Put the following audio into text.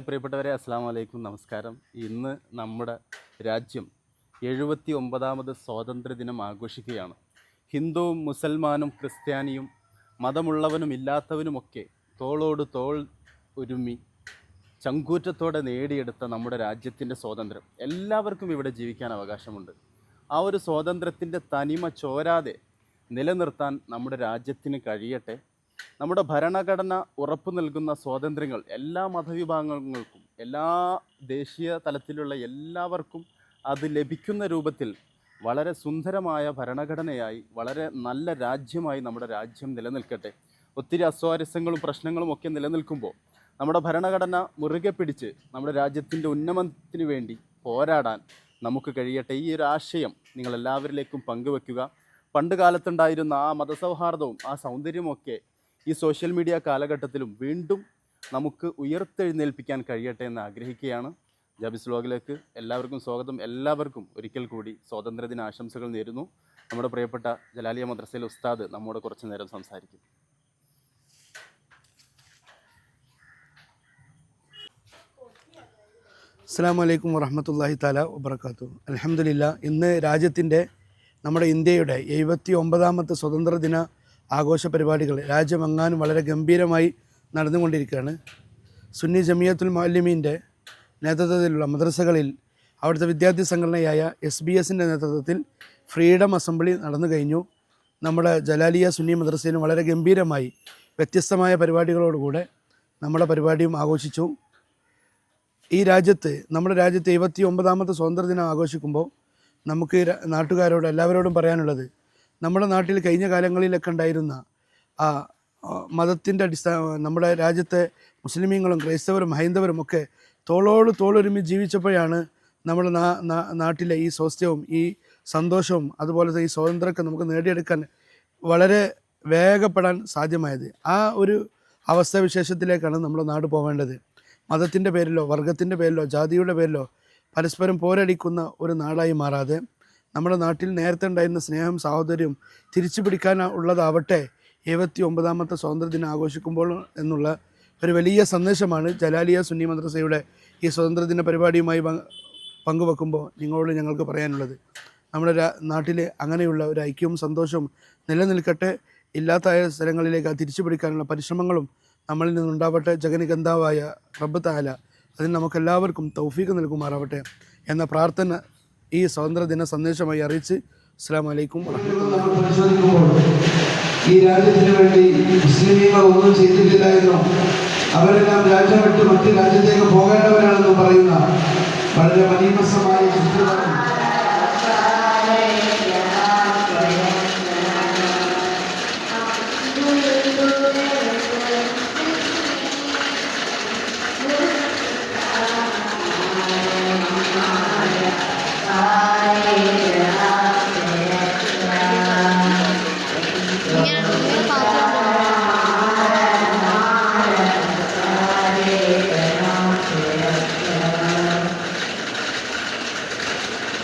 പ്രിയപ്പെട്ടവരെ അസ്സാം വലൈക്കും നമസ്കാരം. ഇന്ന് നമ്മുടെ രാജ്യം എഴുപത്തി ഒമ്പതാമത് സ്വാതന്ത്ര്യ ദിനം ആഘോഷിക്കുകയാണ്. ഹിന്ദുവും മുസൽമാനും ക്രിസ്ത്യാനിയും മതമുള്ളവനും ഇല്ലാത്തവനുമൊക്കെ തോളോട് തോൾ ഒരുമി ചങ്കൂറ്റത്തോടെ നേടിയെടുത്ത നമ്മുടെ രാജ്യത്തിന്റെ സ്വാതന്ത്ര്യം. എല്ലാവർക്കും ഇവിടെ ജീവിക്കാൻ അവകാശമുണ്ട്. ആ ഒരു സ്വാതന്ത്ര്യത്തിന്റെ തനിമ ചോരാതെ നിലനിർത്താൻ നമ്മുടെ രാജ്യത്തിന് കഴിയട്ടെ. നമ്മുടെ ഭരണഘടന ഉറപ്പു നൽകുന്ന സ്വാതന്ത്ര്യങ്ങൾ എല്ലാ മതവിഭാഗങ്ങൾക്കും എല്ലാ ദേശീയ തലത്തിലുള്ള എല്ലാവർക്കും അത് ലഭിക്കുന്ന രൂപത്തിൽ വളരെ സുന്ദരമായ ഭരണഘടനയായി വളരെ നല്ല രാജ്യമായി നമ്മുടെ രാജ്യം നിലനിൽക്കട്ടെ. ഒത്തിരി അസ്വാരസ്യങ്ങളും പ്രശ്നങ്ങളും ഒക്കെ നിലനിൽക്കുമ്പോൾ നമ്മുടെ ഭരണഘടന മുറുകെ പിടിച്ച് നമ്മുടെ രാജ്യത്തിന്റെ ഉന്നമനത്തിന് വേണ്ടി പോരാടാൻ നമുക്ക് കഴിയട്ടെ. ഈ ഒരു ആശയം നിങ്ങൾ എല്ലാവരിലേക്കും പങ്കുവെക്കുക. പണ്ട് കാലത്തുണ്ടായിരുന്ന ആ മതസൗഹാർദ്ദവും ആ സൗന്ദര്യമൊക്കെ ഈ സോഷ്യൽ മീഡിയ കാലഘട്ടത്തിലും വീണ്ടും നമുക്ക് ഉയർത്തെഴുന്നേൽപ്പിക്കാൻ കഴിയട്ടെ എന്ന് ആഗ്രഹിക്കുകയാണ്. ജാബിസ് വ്ലോഗിലേക്ക് എല്ലാവർക്കും സ്വാഗതം. എല്ലാവർക്കും ഒരിക്കൽ കൂടി സ്വാതന്ത്ര്യദിന ആശംസകൾ നേരുന്നു. നമ്മുടെ പ്രിയപ്പെട്ട ജലാലിയ മദ്രസയിലെ ഉസ്താദ് നമ്മോട് കുറച്ച് നേരം സംസാരിക്കും. അസ്സാം വലൈക്കും വറഹമത്തല്ലാഹി താല വബർക്കാത്തു അലഹമില്ല ഇന്ന് രാജ്യത്തിന്റെ നമ്മുടെ ഇന്ത്യയുടെ എഴുപത്തി ഒമ്പതാമത്തെ സ്വതന്ത്രദിന ആഘോഷ പരിപാടികൾ രാജ്യമെങ്ങാനും വളരെ ഗംഭീരമായി നടന്നുകൊണ്ടിരിക്കുകയാണ്. സുന്നി ജമിയത്തുൽ മാലിമീന്റെ നേതൃത്വത്തിലുള്ള മദ്രസകളിൽ അവിടുത്തെ വിദ്യാർത്ഥി സംഘടനയായ എസ് ബി എസിന്റെ നേതൃത്വത്തിൽ ഫ്രീഡം അസംബ്ലി നടന്നു കഴിഞ്ഞു. നമ്മുടെ ജലാലിയ സുന്നി മദ്രസയിലും വളരെ ഗംഭീരമായി വ്യത്യസ്തമായ പരിപാടികളോടുകൂടെ നമ്മുടെ പരിപാടിയും ആഘോഷിച്ചു. ഈ രാജ്യത്ത് നമ്മുടെ രാജ്യത്ത് എഴുപത്തി ഒമ്പതാമത്തെ സ്വാതന്ത്ര്യദിനം ആഘോഷിക്കുമ്പോൾ നമുക്ക് നാട്ടുകാരോട് എല്ലാവരോടും പറയാനുള്ളത് നമ്മുടെ നാട്ടിൽ കഴിഞ്ഞ കാലങ്ങളിലൊക്കെ ഉണ്ടായിരുന്ന ആ മതത്തിന്റെ അടിസ്ഥാന നമ്മുടെ രാജ്യത്തെ മുസ്ലിമീങ്ങളും ക്രൈസ്തവരും ഹൈന്ദവരും ഒക്കെ തോളോട് തോളൊരുമി ജീവിച്ചപ്പോഴാണ് നമ്മുടെ നാട്ടിലെ ഈ സ്വാസ്ഥ്യവും ഈ സന്തോഷവും അതുപോലത്തെ ഈ സ്വാതന്ത്ര്യമൊക്കെ നമുക്ക് നേടിയെടുക്കാൻ വളരെ വേഗപ്പെടാൻ സാധ്യമായത്. ആ ഒരു അവസ്ഥാവിശേഷത്തിലേക്കാണ് നമ്മുടെ നാട് പോവേണ്ടത്. മതത്തിന്റെ പേരിലോ വർഗത്തിന്റെ പേരിലോ ജാതിയുടെ പേരിലോ പരസ്പരം പോരടിക്കുന്ന ഒരു നാടായി മാറാതെ നമ്മുടെ നാട്ടിൽ നേരത്തെ ഉണ്ടായിരുന്ന സ്നേഹം സാഹോദര്യം തിരിച്ചു പിടിക്കാൻ ഉള്ളതാവട്ടെ എഴുപത്തി ഒമ്പതാമത്തെ സ്വാതന്ത്ര്യദിനം ആഘോഷിക്കുമ്പോൾ എന്നുള്ള ഒരു വലിയ സന്ദേശമാണ് ജലാലിയ സുന്നി മദ്രസയുടെ ഈ സ്വാതന്ത്ര്യദിന പരിപാടിയുമായി പങ്കുവെക്കുമ്പോൾ നിങ്ങളോട് ഞങ്ങൾക്ക് പറയാനുള്ളത്. നമ്മുടെ നാട്ടിലെ അങ്ങനെയുള്ള ഒരു ഐക്യവും സന്തോഷവും നിലനിൽക്കട്ടെ. ഇല്ലാത്ത സ്ഥലങ്ങളിലേക്ക് തിരിച്ചു പിടിക്കാനുള്ള പരിശ്രമങ്ങളും നമ്മളിൽ നിന്നുണ്ടാവട്ടെ. ജഗനികന്താവായ റബ്ബ് താല അതിന് നമുക്കെല്ലാവർക്കും തൗഫീഖ് നൽകുമാറാവട്ടെ എന്ന പ്രാർത്ഥന ഈ സ്വാതന്ത്ര്യദിന സന്ദേശമായി അറിയിച്ച് അസ്സാം വലൈക്കും ഈ രാജ്യത്തിന് വേണ്ടി മുസ്ലിം ഒന്നും ചെയ്തിട്ടില്ല എന്നും അവരെല്ലാം രാജ്യം വിട്ട് മറ്റു രാജ്യത്തേക്ക് പോകേണ്ടവരാണെന്നും Amen.